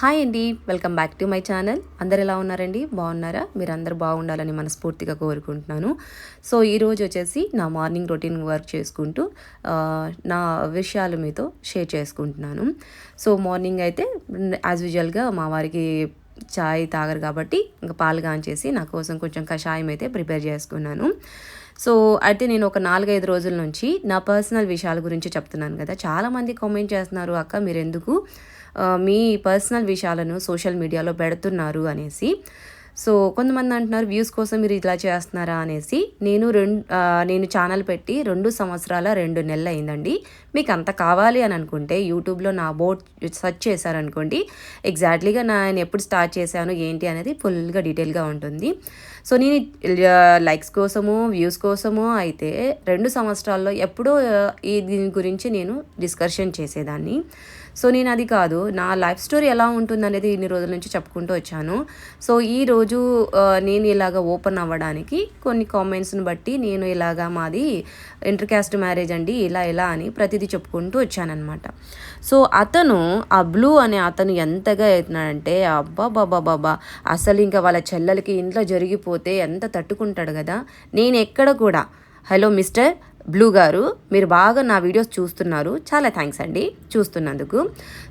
Hi అండి welcome back to my channel. అందరు ఎలా ఉన్నారండి? బాగున్నారా? మీరు అందరు బాగుండాలని మనస్ఫూర్తిగా కోరుకుంటున్నాను. సో ఈరోజు వచ్చేసి నా మార్నింగ్ రొటీన్ వర్క్ చేసుకుంటూ నా విషయాలు మీతో షేర్ చేసుకుంటున్నాను. సో మార్నింగ్ అయితే యాజ్ యూజువల్గా మా వారికి చాయ్ తాగరు కాబట్టి ఇంకా పాలు కాంచేసి నా కోసం కొంచెం కషాయం అయితే ప్రిపేర్ చేసుకున్నాను. సో అయితే నేను ఒక నాలుగైదు రోజుల నుంచి నా పర్సనల్ విషయాల గురించి చెప్తున్నాను కదా. చాలామంది కామెంట్ చేస్తున్నారు అక్క మీరు ఎందుకు మీ పర్సనల్ విషయాలను సోషల్ మీడియాలో పెడుతున్నారు అనేసి. సో కొంతమంది అంటున్నారు వ్యూస్ కోసం మీరు ఇలా చేస్తున్నారా? అనేసి. నేను రెండు నేను ఛానల్ పెట్టి రెండు సంవత్సరాల రెండు నెలలు అయిందండి. మీకు అంత కావాలి అని అనుకుంటే యూట్యూబ్లో నా బోర్డ్ సెర్చ్ చేశారనుకోండి ఎగ్జాక్ట్లీగా నేను ఎప్పుడు స్టార్ట్ చేశాను ఏంటి అనేది ఫుల్గా డీటెయిల్గా ఉంటుంది. సో నేను లైక్స్ కోసము వ్యూస్ కోసము అయితే రెండు సంవత్సరాల్లో ఎప్పుడో ఈ దీని గురించి నేను డిస్కషన్ చేసేదాన్ని. సో నేను అది కాదు నా లైఫ్ స్టోరీ ఎలా ఉంటుంది అనేది ఇన్ని రోజుల నుంచి చెప్పుకుంటూ వచ్చాను. సో ఈ రోజు నేను ఇలాగ ఓపెన్ అవ్వడానికి కొన్ని కామెంట్స్ని బట్టి నేను ఇలాగా మాది ఇంటర్ క్యాస్ట్ మ్యారేజ్ అండి ఇలా ఇలా అని ప్రతిదీ చెప్పుకుంటూ వచ్చానమాట సో అతను ఆ బ్లూ అనే అతను ఎంతగా అవుతున్నాడంటే అబ్బా బాబా బాబా అసలు ఇంకా వాళ్ళ చెల్లెలకి ఇంట్లో జరిగిపోతే ఎంత తట్టుకుంటాడు కదా. నేను ఎక్కడ కూడా హలో మిస్టర్ బ్లూ గారు మీరు బాగా నా వీడియోస్ చూస్తున్నారు. చాలా థ్యాంక్స్ అండి చూస్తున్నందుకు.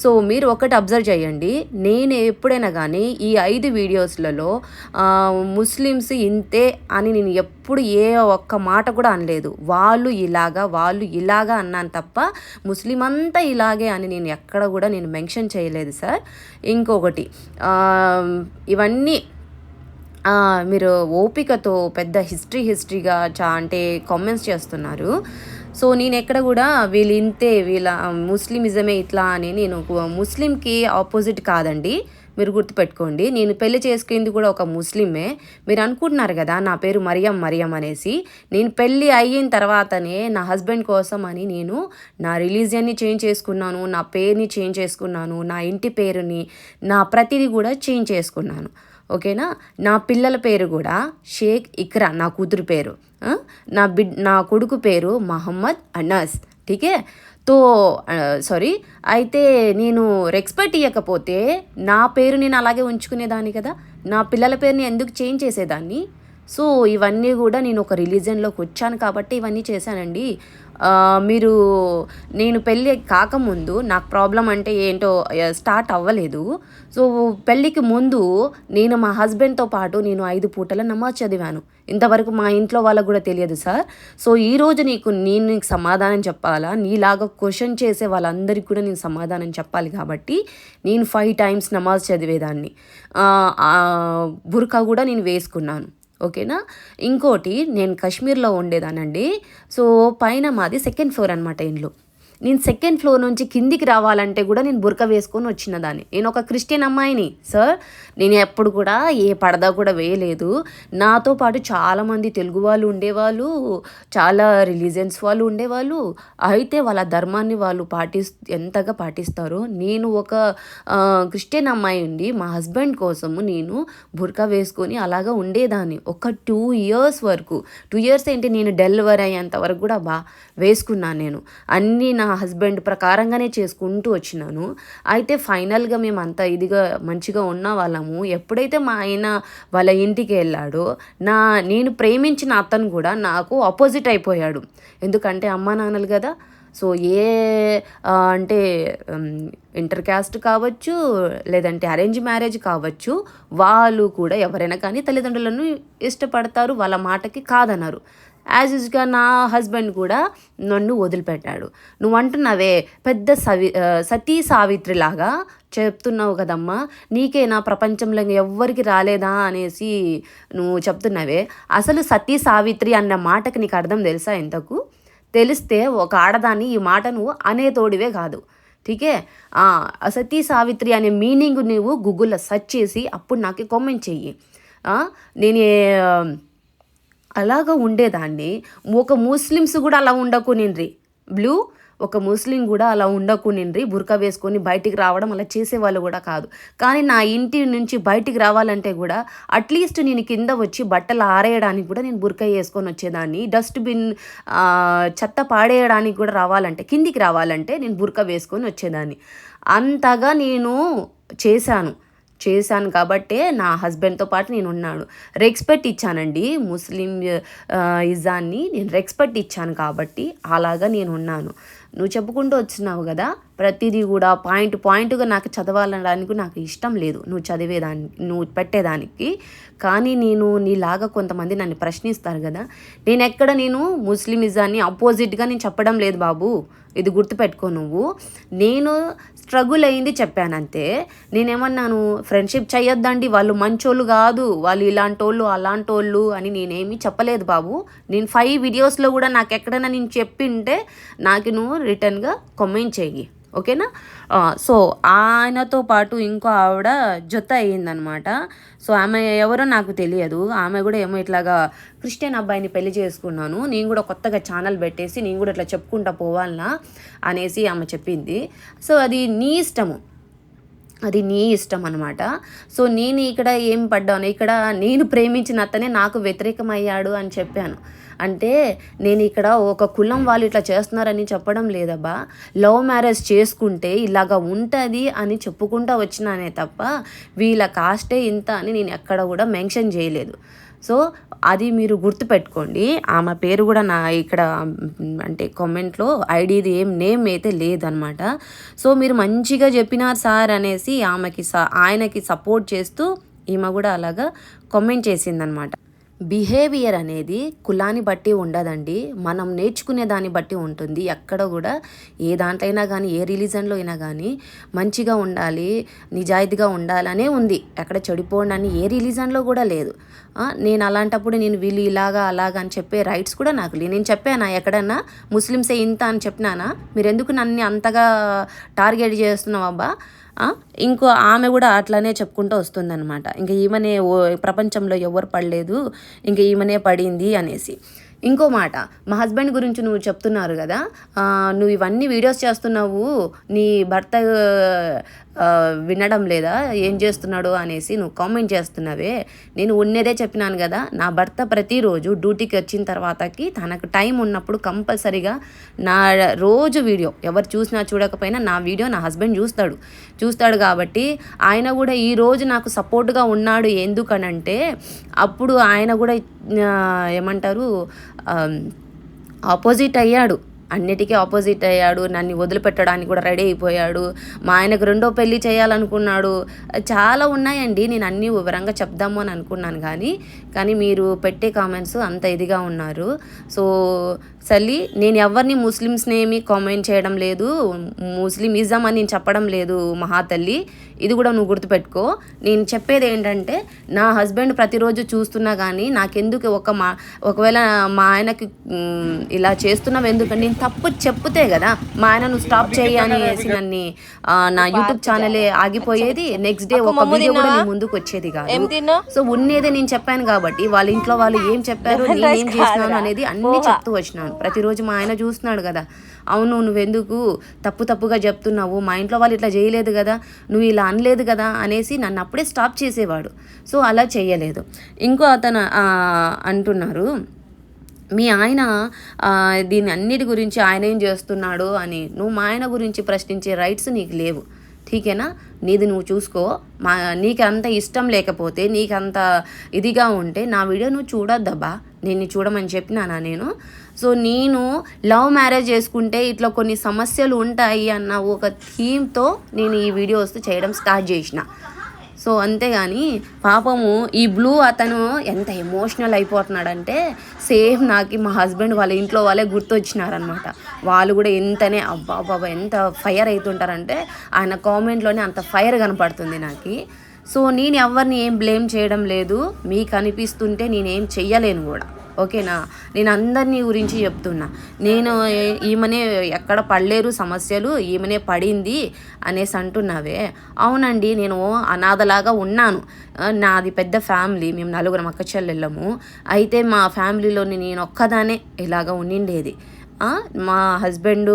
సో మీరు ఒకటి అబ్జర్వ్ చేయండి. నేను ఎప్పుడైనా కానీ ఈ ఐదు వీడియోస్లలో ముస్లిమ్స్ ఇంతే అని నేను ఎప్పుడు ఏ ఒక్క మాట కూడా అనలేదు. వాళ్ళు ఇలాగా వాళ్ళు ఇలాగా అన్నాను తప్ప ముస్లిం అంతా ఇలాగే అని నేను ఎక్కడ కూడా నేను మెన్షన్ చేయలేదు సార్. ఇంకొకటి ఇవన్నీ మీరు ఓపికతో పెద్ద హిస్టరీ హిస్టరీగా చా అంటే కామెంట్స్ చేస్తున్నారు. సో నేను ఎక్కడ కూడా వీళ్ళు ఇంతే వీళ్ళ ముస్లిమిజమే ఇట్లా అని నేను ముస్లింకి ఆపోజిట్ కాదండి. మీరు గుర్తుపెట్టుకోండి నేను పెళ్ళి చేసుకుంది కూడా ఒక ముస్లిమే. మీరు అనుకుంటున్నారు కదా నా పేరు మరియం మరియం అనేసి. నేను పెళ్ళి అయిన తర్వాతనే నా హస్బెండ్ కోసం అని నేను నా రిలీజియన్ని చేంజ్ చేసుకున్నాను నా పేరుని చేంజ్ చేసుకున్నాను నా ఇంటి పేరుని నా ప్రతిదీ కూడా చేంజ్ చేసుకున్నాను. ఓకేనా? నా పిల్లల పేరు కూడా షేక్ ఇక్రా నా కూతురు పేరు. నా బిడ్ నా కొడుకు పేరు మహమ్మద్ అనస్. ఠీకే? తో సారీ అయితే నేను రెస్పెక్ట్ ఇవ్వకపోతే నా పేరు నేను అలాగే ఉంచుకునేదాన్ని కదా? నా పిల్లల పేరుని ఎందుకు చేంజ్ చేసేదాన్ని? సో ఇవన్నీ కూడా నేను ఒక రిలీజన్లోకి వచ్చాను కాబట్టి ఇవన్నీ చేశానండి. మీరు నేను పెళ్ళి కాకముందు నాకు ప్రాబ్లం అంటే ఏంటో స్టార్ట్ అవ్వలేదు. సో పెళ్ళికి ముందు నేను మా హస్బెండ్తో పాటు నేను ఐదు పూటల నమాజ్ చదివాను. ఇంతవరకు మా ఇంట్లో వాళ్ళకు కూడా తెలియదు సార్. సో ఈరోజు నీకు నేను నీకు సమాధానం చెప్పాలా? నీలాగా క్వశ్చన్ చేసే వాళ్ళందరికీ కూడా నేను సమాధానం చెప్పాలి కాబట్టి నేను ఫైవ్ టైమ్స్ నమాజ్ చదివేదాన్ని. బుర్కా కూడా నేను వేసుకున్నాను. ఓకేనా? ఇంకోటి నేను కాశ్మీర్లో ఉండేదానండి సో పైన మాది సెకండ్ ఫ్లోర్ అనమాట ఇండ్లు. నేను సెకండ్ ఫ్లోర్ నుంచి కిందికి రావాలంటే కూడా నేను బురక వేసుకొని వచ్చిన దాన్ని. నేను ఒక క్రిస్టియన్ అమ్మాయిని. సార్ నేను ఎప్పుడు కూడా ఏ పడదా కూడా వేయలేదు. నాతో పాటు చాలామంది తెలుగు వాళ్ళు ఉండేవాళ్ళు చాలా రిలీజియన్స్ వాళ్ళు ఉండేవాళ్ళు. అయితే వాళ్ళ ధర్మాన్ని వాళ్ళు పాటిస్ ఎంతగా పాటిస్తారో. నేను ఒక క్రిస్టియన్ అమ్మాయి ఉండి మా హస్బెండ్ కోసము నేను బుర్కా వేసుకొని అలాగా ఉండేదాన్ని. ఒక టూ ఇయర్స్ వరకు. టూ ఇయర్స్ ఏంటి నేను డెలివరీ అయ్యేంత వరకు కూడా బా వేసుకున్నాను నేను. అన్నీ నా హస్బెండ్ ప్రకారంగానే చేసుకుంటూ వచ్చినాను. అయితే ఫైనల్గా మేము అంత ఇదిగా మంచిగా ఉన్న వాళ్ళము. ఎప్పుడైతే మా ఆయన వాళ్ళ ఇంటికి వెళ్ళాడో నా నేను ప్రేమించిన అతను కూడా నాకు ఆపోజిట్ అయిపోయాడు. ఎందుకంటే అమ్మా నాన్నలు కదా. సో ఏ అంటే ఇంటర్ క్యాస్ట్ కావచ్చు లేదంటే అరేంజ్ మ్యారేజ్ కావచ్చు వాళ్ళు కూడా ఎవరైనా కానీ తల్లిదండ్రులను ఇష్టపడతారు వాళ్ళ మాటకి కాదన్నారు. యాజ్ యూజ్గా నా హస్బెండ్ కూడా నన్ను వదిలిపెట్టాడు. నువ్వు అంటున్నావే పెద్ద సవి సతీ సతీ సావిత్రిలాగా చెప్తున్నావు కదమ్మా నీకే నా ప్రపంచంలో ఎవ్వరికి రాలేదా అనేసి నువ్వు చెప్తున్నావే. అసలు సతీ సావిత్రి అన్న మాటకి నీకు అర్థం తెలుసా ఇంతకు? తెలిస్తే ఒక ఆడదాన్ని ఈ మాట నువ్వు అనే తోడివే కాదు. ఠీకే? సతీ సావిత్రి అనే మీనింగ్ నువ్వు గూగుల్లో సెర్చ్ చేసి అప్పుడు నాకు కామెంట్ చెయ్యి. నేను అలాగా ఉండేదాన్ని. ఒక ముస్లిమ్స్ కూడా అలా ఉండకునిండ్రి. బ్లూ ఒక ముస్లిం కూడా అలా ఉండకునిండ్రి. బురక వేసుకొని బయటికి రావడం అలా చేసేవాళ్ళు కూడా కాదు. కానీ నా ఇంటి నుంచి బయటికి రావాలంటే కూడా అట్లీస్ట్ నేను కింద వచ్చి బట్టలు ఆరేయడానికి కూడా నేను బురక వేసుకొని వచ్చేదాన్ని. డస్ట్బిన్ చెత్త పాడేయడానికి కూడా రావాలంటే కిందికి రావాలంటే నేను బురక వేసుకొని వచ్చేదాన్ని. అంతగా నేను చేశాను. చేశాను కాబట్టే నా హస్బెండ్తో పాటు నేను ఉన్నాను రెస్పెక్ట్ ఇచ్చానండి. ముస్లిం ఇజాన్ని నేను రెస్పెక్ట్ ఇచ్చాను కాబట్టి అలాగా నేను ఉన్నాను నువ్వు చెప్పుకుంటూ వచ్చినావు కదా ప్రతిదీ కూడా పాయింట్ పాయింట్గా నాకు చదవాలనడానికి నాకు ఇష్టం లేదు. నువ్వు చదివేదాన్ని నువ్వు పెట్టేదానికి. కానీ నేను నీలాగా కొంతమంది నన్ను ప్రశ్నిస్తారు కదా నేను ఎక్కడ నేను ముస్లిమిజాన్ని అపోజిట్గా నేను చెప్పడం లేదు బాబు. ఇది గుర్తుపెట్టుకో నువ్వు. నేను స్ట్రగుల్ అయింది చెప్పాను అంతే నేనేమన్నాను ఫ్రెండ్షిప్ చేయొద్దండి వాళ్ళు మంచోళ్ళు కాదు. వాళ్ళు ఇలాంటి వాళ్ళు అలాంటి వాళ్ళు అని నేనేమి చెప్పలేదు బాబు. నేను ఫైవ్ వీడియోస్లో కూడా నాకు ఎక్కడైనా నేను చెప్పింటే నాకు నువ్వు రిటర్న్గా కామెంట్ చెయ్యి. ఓకేనా? సో ఆయనతో పాటు ఇంకో ఆవిడ జొత్త అయ్యిందనమాట సో ఆమె ఎవరో నాకు తెలియదు. ఆమె కూడా ఏమో ఇట్లాగా క్రిస్టియన్ అబ్బాయిని పెళ్ళి చేసుకున్నాను. నేను కూడా కొత్తగా ఛానల్ పెట్టేసి నేను కూడా ఇట్లా చెప్పుకుంటా పోవాలనా అనేసి ఆమె చెప్పింది. సో అది నీ ఇష్టము. అది నీ ఇష్టం అనమాట సో నేను ఇక్కడ ఏం పడ్డాను? ఇక్కడ నేను ప్రేమించిన అతనే నాకు వ్యతిరేకమయ్యాడు అని చెప్పాను. అంటే నేను ఇక్కడ ఒక కులం వాళ్ళు ఇట్లా చేస్తున్నారని చెప్పడం లేదబ్బా. లవ్ మ్యారేజ్ చేసుకుంటే ఇలాగా ఉంటుంది అని చెప్పుకుంటా వచ్చినానే తప్ప వీళ్ళ కాస్టే ఇంత అని నేను ఎక్కడ కూడా మెన్షన్ చేయలేదు. సో అది మీరు గుర్తుపెట్టుకోండి. ఆమె పేరు కూడా నా ఇక్కడ అంటే కామెంట్లో ఐడిది ఏం నేమ్ అయితే లేదనమాట. సో మీరు మంచిగా చెప్పినారు సార్ అనేసి ఆమెకి స ఆయనకి సపోర్ట్ చేస్తూ ఈమె కూడా అలాగా కామెంట్ చేసిందనమాట. బిహేవియర్ అనేది కులాన్ని బట్టి ఉండదండి. మనం నేర్చుకునే దాన్ని బట్టి ఉంటుంది. ఎక్కడ కూడా ఏ దాంట్లో అయినా కానీ ఏ రిలీజన్లో అయినా కానీ మంచిగా ఉండాలి నిజాయితీగా ఉండాలనే ఉంది. ఎక్కడ చెడిపోండి అని ఏ రిలీజన్లో కూడా లేదు. నేను అలాంటప్పుడు నేను వీళ్ళు ఇలాగా అలాగా అని చెప్పే రైట్స్ కూడా నాకు లేదు నేను చెప్పానా ఎక్కడన్నా ముస్లిమ్సే ఇంత అని చెప్పినానా? మీరెందుకు నన్ను అంతగా టార్గెట్ చేస్తున్నావు అబ్బా? ఇంకో ఆమె కూడా అట్లానే చెప్పుకుంటూ వస్తుందన్నమాట. ఇంకా ఈమెనే ఓ ప్రపంచంలో ఎవరు పడలేదు ఇంకా ఈమెనే పడింది అనేసి. ఇంకో మాట మా హస్బెండ్ గురించి నువ్వు చెప్తున్నారు కదా నువ్వు ఇవన్నీ వీడియోస్ చేస్తున్నావు నీ భర్త వినడం లేదా? ఏం చేస్తున్నాడు అనేసి నువ్వు కామెంట్ చేస్తున్నావే. నేను ఉన్నదే చెప్పినాను కదా. నా భర్త ప్రతిరోజు డ్యూటీకి వచ్చిన తర్వాతకి తనకు టైం ఉన్నప్పుడు కంపల్సరీగా నా రోజు వీడియో ఎవరు చూసినా చూడకపోయినా నా వీడియో నా హస్బెండ్ చూస్తాడు. చూస్తాడు కాబట్టి ఆయన కూడా ఈ రోజు నాకు సపోర్ట్గా ఉన్నాడు ఎందుకనంటే అప్పుడు ఆయన కూడా ఏమంటారు ఆపోజిట్ అయ్యాడు. అన్నిటికీ ఆపోజిట్ అయ్యాడు నన్ను వదిలిపెట్టడానికి కూడా రెడీ అయిపోయాడు. మా ఆయనకు రెండో పెళ్ళి చేయాలనుకున్నాడు. చాలా ఉన్నాయండి నేను అన్నీ వివరంగా చెప్దాము అని అనుకున్నాను కానీ కానీ మీరు పెట్టే కామెంట్స్ అంత ఇదిగా ఉన్నారు. సో సల్లి నేను ఎవరిని ముస్లిమ్స్ని ఏమి కామెంట్ చేయడం లేదు. ముస్లిమిజం అని నేను చెప్పడం లేదు మహాతల్లి. ఇది కూడా నువ్వు గుర్తుపెట్టుకో. నేను చెప్పేది ఏంటంటే నా హస్బెండ్ ప్రతిరోజు చూస్తున్నా కానీ నాకెందుకు ఒక మా ఒకవేళ మా ఆయనకి ఇలా చేస్తున్నావు ఎందుకంటే నేను తప్పు చెప్తే కదా మా ఆయన నువ్వు స్టాప్ చేయి అనేసి నన్ను నా యూట్యూబ్ ఛానలే ఆగిపోయేది. నెక్స్ట్ డే ఒక వీడియో కూడా నీ ముందుకు వచ్చేది కాదు. సో ఉన్నదే నేను చెప్పాను కాబట్టి వాళ్ళ ఇంట్లో వాళ్ళు ఏం చెప్పారు నేనేం చేసినాను అనేది అన్ని చెప్తూ వచ్చినాను. ప్రతిరోజు మా ఆయన చూస్తున్నాడు కదా. అవును నువ్వెందుకు తప్పు తప్పుగా చెప్తున్నావు? మా ఇంట్లో వాళ్ళు ఇట్లా చేయలేదు కదా. నువ్వు ఇలా అనలేదు కదా అనేసి నన్ను అప్పుడే స్టాప్ చేసేవాడు. సో అలా చేయలేదు. ఇంకో అతను అంటున్నారు మీ ఆయన దీని అన్నిటి గురించి ఆయన ఏం చేస్తున్నాడు? అని. నువ్వు మా ఆయన గురించి ప్రశ్నించే రైట్స్ నీకు లేవు. ఠీకేనా? నీది నువ్వు చూసుకో. మా నీకు అంత ఇష్టం లేకపోతే నీకంత ఇదిగా ఉంటే నా వీడియో నువ్వు చూడొద్దబ్బా. నేను చూడమని చెప్పినానా నేను? సో నేను లవ్ మ్యారేజ్ చేసుకుంటే ఇట్లా కొన్ని సమస్యలు ఉంటాయి అన్న ఒక థీమ్తో నేను ఈ వీడియోస్ చేయడం స్టార్ట్ చేసిన. సో అంతేగాని పాపము ఈ బ్లూ అతను ఎంత ఎమోషనల్ అయిపోతున్నాడంటే సేమ్ నాకు మా హస్బెండ్ వాళ్ళ ఇంట్లో వాళ్ళే గుర్తొచ్చినారనమాట వాళ్ళు కూడా ఎంతనే అబ్బా బాబా ఎంత ఫైర్ అవుతుంటారంటే ఆయన కామెంట్లోనే అంత ఫైర్ కనపడుతుంది నాకు. సో నేను ఎవరిని ఏం బ్లేమ్ చేయడం లేదు మీకు అనిపిస్తుంటే నేనేం చెయ్యలేను కూడా. ఓకేనా? నేను అందరినీ గురించి చెప్తున్నా. నేను ఈమెనే ఎక్కడ పడలేరు సమస్యలు ఈమెనే పడింది అనేసి అంటున్నావే. అవునండి నేను అనాథలాగా ఉన్నాను. నాది పెద్ద ఫ్యామిలీ మేము నలుగురం అక్క చెల్లెళ్ళము. అయితే మా ఫ్యామిలీలోని నేను ఒక్కదానే ఇలాగా ఉండిండేది. మా హస్బెండ్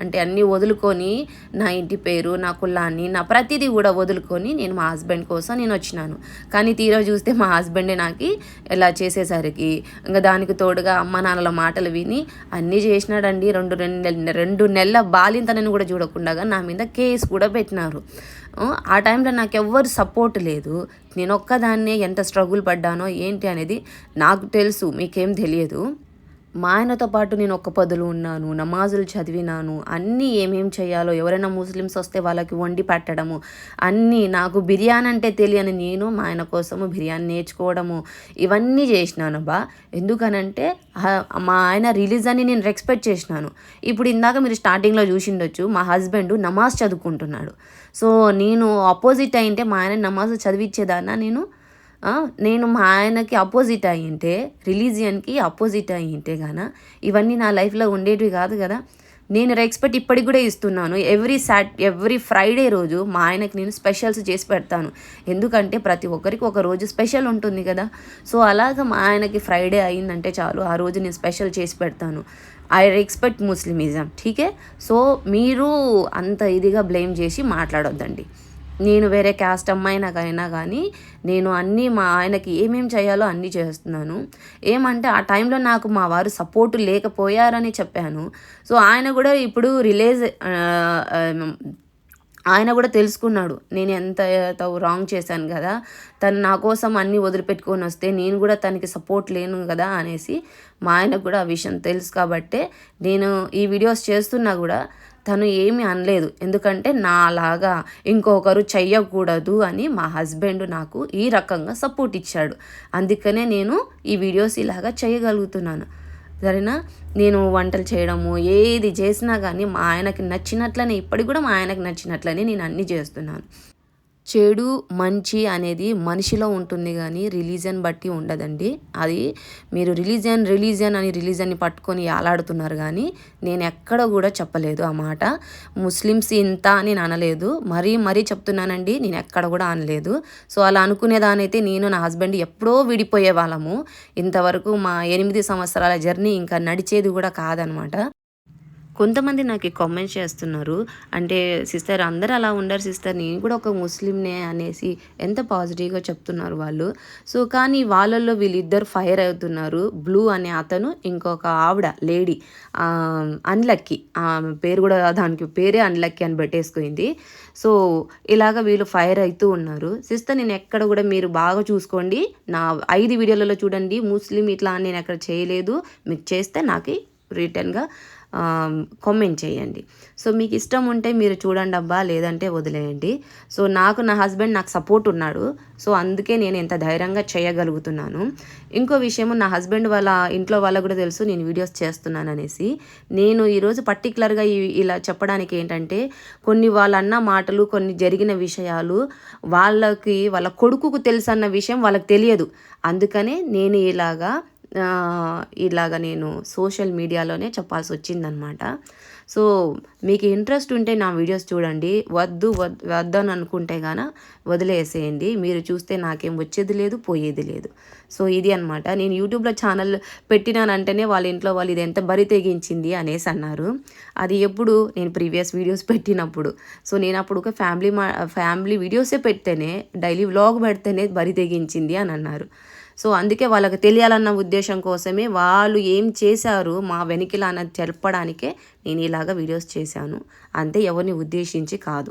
అంటే అన్నీ వదులుకొని నా ఇంటి పేరు నా కులాన్ని నా ప్రతిదీ కూడా వదులుకొని నేను మా హస్బెండ్ కోసం నేను వచ్చినాను. కానీ తీరా చూస్తే మా హస్బెండే నాకు ఇలా చేసేసరికి ఇంకా దానికి తోడుగా అమ్మ నాన్నల మాటలు విని అన్నీ చేసినాడండి. రెండు రెండు నెల- రెండు నెలల బాలింతనని కూడా చూడకుండా నా మీద కేసు కూడా పెట్టినారు. ఆ, ఆ టైంలో నాకు ఎవ్వరు సపోర్ట్ లేదు. నేను ఒక్కదాన్నే ఎంత స్ట్రగుల్ పడ్డానో ఏంటి అనేది నాకు తెలుసు మీకేం తెలియదు. మా ఆయనతో పాటు నేను ఒక్క పదులు ఉన్నాను నమాజులు చదివినాను అన్నీ ఏమేం చేయాలో ఎవరైనా ముస్లిమ్స్ వస్తే వాళ్ళకి వండి పెట్టడము అన్నీ నాకు బిర్యానీ అంటే తెలియని నేను మా ఆయన కోసము బిర్యానీ నేర్చుకోవడము ఇవన్నీ చేసినాను బా ఎందుకనంటే మా ఆయన రిలీజ్ అని నేను రెస్పెక్ట్ చేసినాను. ఇప్పుడు ఇందాక మీరు స్టార్టింగ్లో చూసిండొచ్చు మా హస్బెండ్ నమాజ్ చదువుకుంటున్నాడు. సో నేను ఆపోజిట్ అయింటే మా ఆయన నమాజ్ చదివించేదాన్న నేను నేను మా ఆయనకి అపోజిట్ అయ్యింటే రిలీజియన్కి అపోజిట్ అయ్యింటే గాన ఇవన్నీ నా లైఫ్లో ఉండేటివి కాదు కదా. నేను రెస్పెక్ట్ ఇప్పటికి కూడా ఇస్తున్నాను. ఎవ్రీ సాట్ ఎవ్రీ ఫ్రైడే రోజు మా ఆయనకి నేను స్పెషల్స్ చేసి పెడతాను. ఎందుకంటే ప్రతి ఒక్కరికి ఒక రోజు స్పెషల్ ఉంటుంది కదా. సో అలాగ మా ఆయనకి ఫ్రైడే అయిందంటే చాలు ఆ రోజు నేను స్పెషల్ చేసి పెడతాను. ఐ రెస్పెక్ట్ ముస్లిమిజం ఠీకే? సో మీరు అంత ఇదిగా బ్లేమ్ చేసి మాట్లాడొద్దండి. నేను వేరే క్యాస్ట్ అమ్మాయినాకైనా కానీ నేను అన్నీ మా ఆయనకి ఏమేం చేయాలో అన్నీ చేస్తున్నాను. ఏమంటే ఆ టైంలో నాకు మా వారు సపోర్ట్ లేకపోయారని చెప్పాను. సో ఆయన కూడా ఇప్పుడు రిలీజ్ ఆయన కూడా తెలుసుకున్నాడు. నేను ఎంత రాంగ్ చేశాను కదా. తను నా కోసం అన్నీ వదిలిపెట్టుకొని వస్తే నేను కూడా తనకి సపోర్ట్ లేను కదా అనేసి మా ఆయనకు కూడా ఆ విషయం తెలుసు కాబట్టే నేను ఈ వీడియోస్ చేస్తున్నా కూడా తను ఏమీ అనలేదు. ఎందుకంటే నాలాగా ఇంకొకరు చెయ్యకూడదు అని మా హస్బెండ్ నాకు ఈ రకంగా సపోర్ట్ ఇచ్చాడు. అందుకనే నేను ఈ వీడియోస్ ఇలాగా చేయగలుగుతున్నాను. సరేనా? నేను వంటలు చేయడము ఏది చేసినా కానీ మా ఆయనకి నచ్చినట్లనే ఇప్పటికి కూడా మా ఆయనకి నచ్చినట్లనే నేను అన్నీ చేస్తున్నాను. చెడు మంచి అనేది మనిషిలో ఉంటుంది కానీ రిలీజన్ బట్టి ఉండదండి. అది మీరు రిలీజియన్ రిలీజియన్ అని రిలీజన్ని పట్టుకొని ఆలాడుతున్నారు కానీ నేను ఎక్కడ కూడా చెప్పలేదు ఆ మాట. ముస్లిమ్స్ ఇంత అని నేను అనలేదు. మరీ మరీ చెప్తున్నానండి నేను ఎక్కడ కూడా అనలేదు. సో అలా అనుకునేదానైతే నేను నా హస్బెండ్ ఎప్పుడో విడిపోయే వాళ్ళము. ఇంతవరకు మా ఎనిమిది సంవత్సరాల జర్నీ ఇంకా నడిచేది కూడా కాదనమాట. కొంతమంది నాకు కామెంట్ చేస్తున్నారు. అంటే సిస్టర్ అందరూ అలా ఉండరు సిస్టర్ నేను కూడా ఒక ముస్లింనే అనేసి ఎంత పాజిటివ్గా చెప్తున్నారు వాళ్ళు. సో కానీ వాళ్ళల్లో వీళ్ళిద్దరు ఫైర్ అవుతున్నారు. బ్లూ అనే అతను ఇంకొక ఆవిడ లేడీ అన్లక్కీ పేరు కూడా దానికి పేరే అన్లక్కీ అని పెట్టేసుకుంది. సో ఇలాగ వీళ్ళు ఫైర్ అవుతూ ఉన్నారు. సిస్టర్ నేను ఎక్కడ కూడా మీరు బాగా చూసుకోండి. నా ఐదు వీడియోలలో చూడండి. ముస్లిం ఇట్లా నేను ఎక్కడ చేయలేదు. మీకు చేస్తే నాకు రిటర్న్గా కామెంట్ చేయండి. సో మీకు ఇష్టం ఉంటే మీరు చూడండి అబ్బా లేదంటే వదిలేయండి. సో నాకు నా హస్బెండ్ నాకు సపోర్ట్ ఉన్నాడు. సో అందుకే నేను ఎంత ధైర్యంగా చేయగలుగుతున్నాను. ఇంకో విషయం నా హస్బెండ్ వాళ్ళ ఇంట్లో వాళ్ళకు కూడా తెలుసు నేను వీడియోస్ చేస్తున్నాను అనేసి. నేను ఈరోజు పర్టికులర్గా ఇలా చెప్పడానికి ఏంటంటే కొన్ని వాళ్ళన్న మాటలు కొన్ని జరిగిన విషయాలు వాళ్ళకి వాళ్ళ కొడుకుకు తెలుసు అన్న విషయం వాళ్ళకి తెలియదు. అందుకనే నేను ఇలాగా ఇలాగ నేను సోషల్ మీడియాలోనే చెప్పాల్సి వచ్చిందనమాట సో మీకు ఇంట్రెస్ట్ ఉంటే నా వీడియోస్ చూడండి. వద్దు వద్దు అని అనుకుంటే గాన వదిలేసేయండి. మీరు చూస్తే నాకేం వచ్చేది లేదు పోయేది లేదు. సో ఇది అనమాట. నేను యూట్యూబ్లో ఛానల్ పెట్టినానంటేనే వాళ్ళ ఇంట్లో వాళ్ళు ఇది ఎంత బరి తెగించింది అనేసి అన్నారు. అది ఎప్పుడు నేను ప్రీవియస్ వీడియోస్ పెట్టినప్పుడు. సో నేను అప్పుడు ఒక ఫ్యామిలీ మా ఫ్యామిలీ వీడియోసే పెడితేనే డైలీ వ్లాగ్ పెడితేనే బరి తెగించింది అని అన్నారు. సో అందుకే వాళ్ళకి తెలియాలన్న ఉద్దేశం కోసమే వాళ్ళు ఏం చేశారు మా వెనికిలా అన్నది తెలపడానికే నేను ఇలాగ వీడియోస్ చేశాను. అంతే ఎవరిని ఉద్దేశించి కాదు.